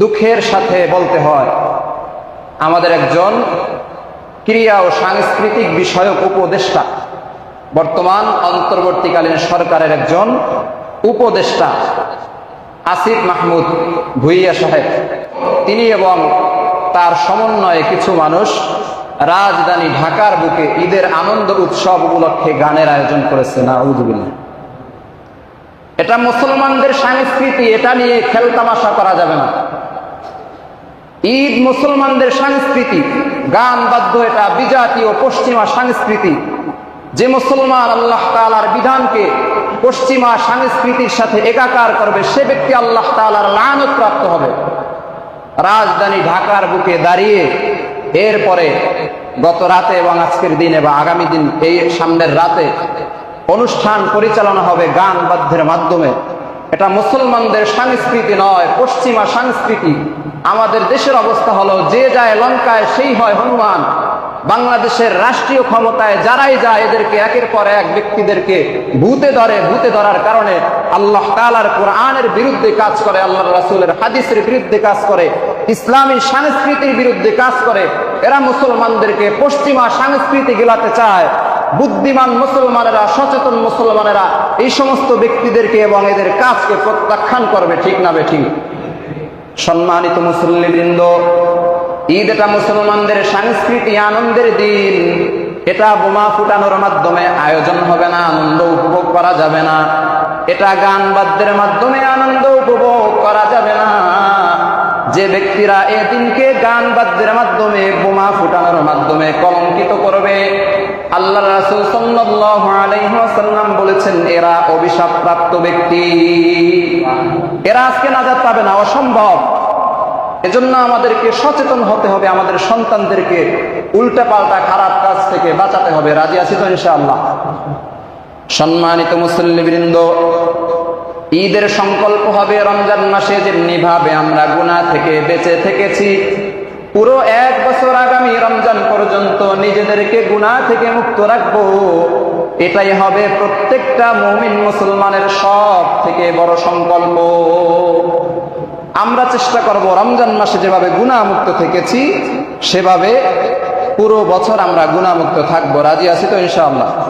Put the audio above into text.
দুঃখের সাথে বলতে হয়, আমাদের একজন ক্রিয়া ও সাংস্কৃতিক বিষয়ক উপদেষ্টা, বর্তমান অন্তর্বর্তীকালীন সরকারের একজন উপদেষ্টা আসিফ মাহমুদ ভুইয়া সাহেব। তিনি এবং তার সমন্বয়ে কিছু মানুষ রাজধানী ঢাকার বুকে ঈদের আনন্দ উৎসব উপলক্ষে গানের আয়োজন করেছে না উজবিল্লা এটা মুসলমানদের সংস্কৃতি, এটা নিয়ে খেলতামাশা করা যাবে না। ঈদ মুসলমানদের সংস্কৃতি, গান বাদ্য এটা বিজাতীয় পশ্চিমা সংস্কৃতি। যে মুসলমান আল্লাহ তালার বিধানকে পশ্চিমা সংস্কৃতির সাথে একাকার করবে, সে ব্যক্তি আল্লাহ তালার লানত প্রাপ্ত হবে। রাজধানী ঢাকার বুকে দাঁড়িয়ে এরপরে গত রাতে এবং আজকের দিনে বা আগামী দিন এই সামনের রাতে অনুষ্ঠান পরিচালনা হবে গান বাদ্যের মাধ্যমে। এটা মুসলমানদের সংস্কৃতি নয়, পশ্চিমা সংস্কৃতি। আমাদের দেশের অবস্থা হলো, যে যায় লঙ্কায় সেই হয় হনুমান। বাংলাদেশের রাষ্ট্রীয় ক্ষমতায় যারাই যায়, এদেরকে একের পর এক ব্যক্তিদেরকে ভূতে ধরে, ভূতে ধরার কারণে আল্লাহ তালার কোরআনের বিরুদ্ধে কাজ করে আল্লাহ রাসুলের হাদিসের বিরুদ্ধে কাজ করে, ইসলামী সংস্কৃতির বিরুদ্ধে কাজ করে। এরা মুসলমানদেরকে পশ্চিমা সংস্কৃতি গেলাতে চায়। বুদ্ধিমান মুসলমানেরা, সচেতন মুসলমানেরা এই সমস্ত ব্যক্তিদেরকে এবং এদের কাজকে প্রত্যাখ্যান করবে, ঠিক না বে ঠিক? সম্মানিত মুসল্লিবৃন্দ, ঈদ এটা মুসলমানদের সাংস্কৃতিক আনন্দের দিন। এটা বোমা ফুটানোর মাধ্যমে আয়োজন হবে না, আনন্দ উপভোগ করা যাবে না। এটা গান বাদ্যের মাধ্যমে আনন্দ উপভোগ করা যাবে না। যে ব্যক্তিরা এ দিনকে গান বাদ্যের মাধ্যমে বোমা ফুটানোর মাধ্যমে কলঙ্কিত করবে আল্লাহ রাসূল ওয়াসাল্লাম বলেছেন, এরা অভিশাপ প্রাপ্ত ব্যক্তি। এরা আজকে নাজাত পাবে না, অসম্ভব। এজন্য আমাদেরকে সচেতন হতে হবে, আমাদের সন্তানদেরকে উল্টা পাল্টা খারাপ কাজ থেকে বাঁচাতে হবে। রাজি আছি তো ইনশাআল্লাহ? সম্মানিত মুসল্লিবৃন্দ, ঈদের সংকল্প হবে রমজান মাসে যেমনি ভাবে আমরা গুনাহ থেকে বেঁচে থেকেছি। পুরো এক বছর আগামী রমজান পর্যন্ত নিজেদেরকে গুনাহ থেকে মুক্ত রাখব। এটাই হবে প্রত্যেকটা মুমিন মুসলমানের সব থেকে বড় সংকল্প। আমরা চেষ্টা করব রমজান মাসে যেভাবে গুণামুক্ত থেকেছি, সেভাবে পুরো বছর আমরা গুণামুক্ত থাকব। রাজি আছি তো ইনশাআল্লাহ?